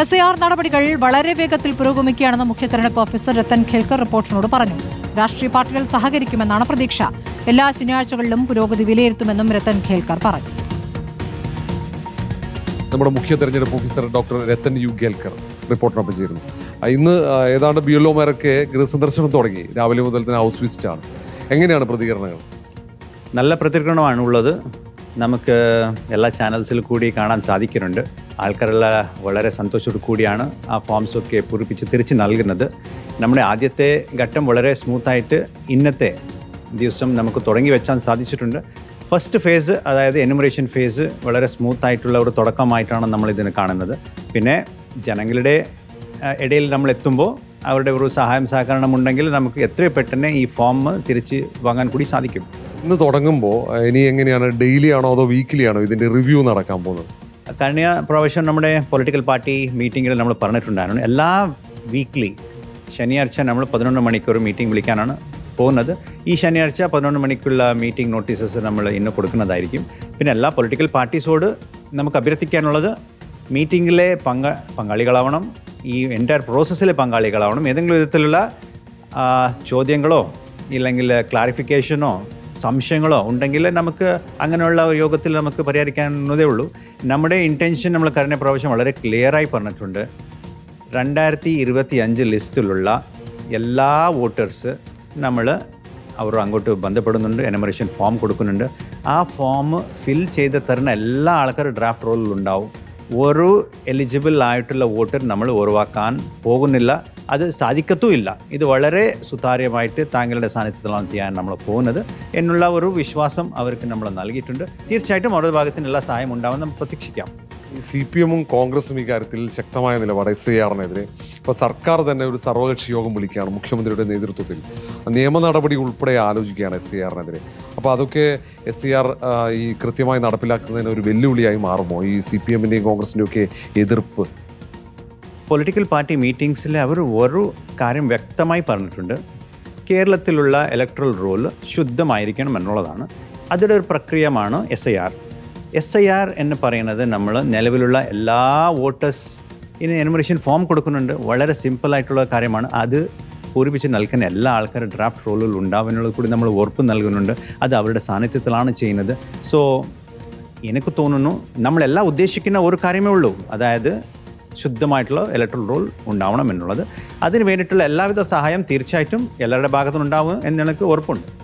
S I R നടപടികൾ വളരെ വേഗത്തിൽ പുരോഗമിക്കുകയാണെന്ന് മുഖ്യ തെരഞ്ഞെടുപ്പ് ഓഫീസർ രത്തൻ ഖേൽക്കർ റിപ്പോർട്ടിനോട് പറഞ്ഞു. രാഷ്ട്രീയ പാർട്ടികൾ സഹകരിക്കുമെന്നാണ് പ്രതീക്ഷ. എല്ലാ ശനിയാഴ്ചകളിലും പുരോഗതി വിലയിരുത്തുമെന്നും രത്തൻ ഖേൽക്കർ പറഞ്ഞു. നമ്മുടെ മുഖ്യ തെരഞ്ഞെടുപ്പ് officer doctor Rathan U Kelkar റിപ്പോർട്ടിനൊപ്പം ചേരുന്നു. ഇന്ന് ഏതാണ്ട് ബി എൽ ഒമാരൊക്കെ ഗൃഹസന്ദർശനം തുടങ്ങി. രാവിലെ മുതൽ തന്നെ ഹൗസ് വിസിറ്റ് ആണ് എങ്ങനെയാണ് പ്രതികരണങ്ങൾ? നല്ല പ്രതികരണമാണ് ഉള്ളത് നമുക്ക് എല്ലാ ചാനൽസിൽ കൂടി കാണാൻ സാധിക്കുന്നുണ്ട്. ആൾക്കാരെല്ലാം വളരെ സന്തോഷത്തോടു കൂടിയാണ് ആ ഫോംസൊക്കെ പൂരിപ്പിച്ച് തിരിച്ച് നൽകുന്നത്. നമ്മുടെ ആദ്യത്തെ ഘട്ടം വളരെ സ്മൂത്തായിട്ട് ഇന്നത്തെ ദിവസം നമുക്ക് തുടങ്ങി വെച്ചാൻ സാധിച്ചിട്ടുണ്ട്. ഫസ്റ്റ് ഫേസ് അതായത് എനുമറേഷൻ ഫേസ് വളരെ സ്മൂത്തായിട്ടുള്ള ഒരു തുടക്കമായിട്ടാണ് നമ്മൾ ഇതിന് കാണുന്നത്. പിന്നെ ജനങ്ങളുടെ ഇടയിൽ നമ്മൾ എത്തുമ്പോൾ അവരുടെ ഒരു സഹായം സഹകരണം ഉണ്ടെങ്കിൽ നമുക്ക് എത്രയും പെട്ടെന്ന് ഈ ഫോം തിരിച്ച് വാങ്ങാൻ കൂടി സാധിക്കും. ഇന്ന് തുടങ്ങുമ്പോൾ ഇനി എങ്ങനെയാണ് ഡെയിലി ആണോ അതോ വീക്കിലി ആണോ ഇതിന്റെ റിവ്യൂ നടക്കാൻ പോകുന്നത്? കഴിഞ്ഞ പ്രാവശ്യം നമ്മുടെ പൊളിറ്റിക്കൽ പാർട്ടി മീറ്റിങ്ങിൽ നമ്മൾ പറഞ്ഞിട്ടുണ്ടായിരുന്നു. എല്ലാ വീക്ക്ലി ശനിയാഴ്ച നമ്മൾ പതിനൊന്ന് മണിക്കൂർ മീറ്റിംഗ് വിളിക്കാനാണ് പോകുന്നത്. ഈ ശനിയാഴ്ച പതിനൊന്ന് മണിക്കുള്ള മീറ്റിംഗ് നോട്ടീസസ് നമ്മൾ ഇന്ന് കൊടുക്കുന്നതായിരിക്കും. പിന്നെ എല്ലാ പൊളിറ്റിക്കൽ പാർട്ടീസോട് നമുക്ക് അഭ്യർത്ഥിക്കാനുള്ളത് മീറ്റിങ്ങിലെ പങ്ക പങ്കാളികളാവണം ഈ എന്റയർ പ്രോസസ്സിലെ പങ്കാളികളാവണം. ഏതെങ്കിലും വിധത്തിലുള്ള ചോദ്യങ്ങളോ ഇല്ലെങ്കിൽ ക്ലാരിഫിക്കേഷനോ സംശയങ്ങളോ ഉണ്ടെങ്കിൽ നമുക്ക് അങ്ങനെയുള്ള യോഗത്തിൽ നമുക്ക് പരിഹരിക്കാവുന്നതേ ഉള്ളൂ. നമ്മുടെ ഇന്റൻഷൻ നമ്മൾ കഴിഞ്ഞ പ്രാവശ്യം വളരെ ക്ലിയറായി പറഞ്ഞിട്ടുണ്ട്. രണ്ടായിരത്തി ഇരുപത്തി അഞ്ച് ലിസ്റ്റിലുള്ള എല്ലാ വോട്ടേഴ്സ് നമ്മൾ അവർ അങ്ങോട്ട് ബന്ധപ്പെടുന്നുണ്ട് എനമറേഷൻ ഫോം കൊടുക്കുന്നുണ്ട്. ആ ഫോം ഫിൽ ചെയ്ത് തരുന്ന എല്ലാ ആൾക്കാരും ഡ്രാഫ്റ്റ് റോളിൽ ഉണ്ടാവും. ഒരു എലിജിബിൾ ആയിട്ടുള്ള വോട്ടർ നമ്മൾ ഒഴിവാക്കാൻ പോകുന്നില്ല. അത് സാധിക്കത്തുമില്ല. ഇത് വളരെ സുതാര്യമായിട്ട് താങ്കളുടെ സാന്നിധ്യത്തിലാണ് ചെയ്യാൻ നമ്മൾ പോകുന്നത്. എന്നുള്ള ഒരു വിശ്വാസം അവർക്ക് നമ്മൾ നൽകിയിട്ടുണ്ട്. തീർച്ചയായിട്ടും അവരുടെ ഭാഗത്തിനുള്ള സഹായം ഉണ്ടാവുമെന്ന് നമുക്ക് പ്രതീക്ഷിക്കാം. സി പി എമ്മും കോൺഗ്രസും ഇക്കാര്യത്തിൽ ശക്തമായ നിലപാട് എസ് ഐ ആറിനെതിരെ. ഇപ്പോൾ സർക്കാർ തന്നെ ഒരു സർവകക്ഷി യോഗം വിളിക്കുകയാണ് മുഖ്യമന്ത്രിയുടെ നേതൃത്വത്തിൽ. നിയമ നടപടി ഉൾപ്പെടെ ആലോചിക്കുകയാണ് എസ് ഐ ആറിനെതിരെ. അപ്പോൾ അതൊക്കെ എസ് സി ആർ ഈ കൃത്യമായി നടപ്പിലാക്കുന്നതിന് ഒരു വെല്ലുവിളിയായി മാറുമോ? ഈ സി പി എമ്മിന്റെയും കോൺഗ്രസിന്റെയും ഒക്കെ എതിർപ്പ്? പൊളിറ്റിക്കൽ പാർട്ടി മീറ്റിംഗ്സിൽ അവർ ഒരു കാര്യം വ്യക്തമായി പറഞ്ഞിട്ടുണ്ട്. കേരളത്തിലുള്ള ഇലക്ട്രൽ റോൾ ശുദ്ധമായിരിക്കണം എന്നുള്ളതാണ്. അതിന്റെ ഒരു പ്രക്രിയമാണ് S I R. S I R എന്ന് പറയുന്നത് നമ്മൾ നിലവിലുള്ള എല്ലാ വോട്ടേഴ്സ് ഇനി എനുമറേഷൻ ഫോം കൊടുക്കുന്നുണ്ട്. വളരെ സിമ്പിളായിട്ടുള്ള കാര്യമാണ്. അത് പൂരിപ്പിച്ച് നൽകുന്ന എല്ലാ ആൾക്കാരും ഡ്രാഫ്റ്റ് റോളുകൾ ഉണ്ടാവുന്നതിനുള്ള കൂടി നമ്മൾ ഉറപ്പ് നൽകുന്നുണ്ട്. അത് അവരുടെ സാന്നിധ്യത്തിലാണ് ചെയ്യുന്നത്. സോ എനിക്ക് തോന്നുന്നു നമ്മളെല്ലാം ഉദ്ദേശിക്കുന്ന ഒരു കാര്യമേ ഉള്ളൂ. അതായത് ശുദ്ധമായിട്ടുള്ള ഇലക്ട്രൽ റോൾ ഉണ്ടാവണം എന്നുള്ളത്. അതിന് വേണ്ടിയിട്ടുള്ള എല്ലാവിധ സഹായം തീർച്ചയായിട്ടും എല്ലാവരുടെ ഭാഗത്തുനിന്നുണ്ടാവും എന്ന് എനിക്ക് ഉറപ്പുണ്ട്.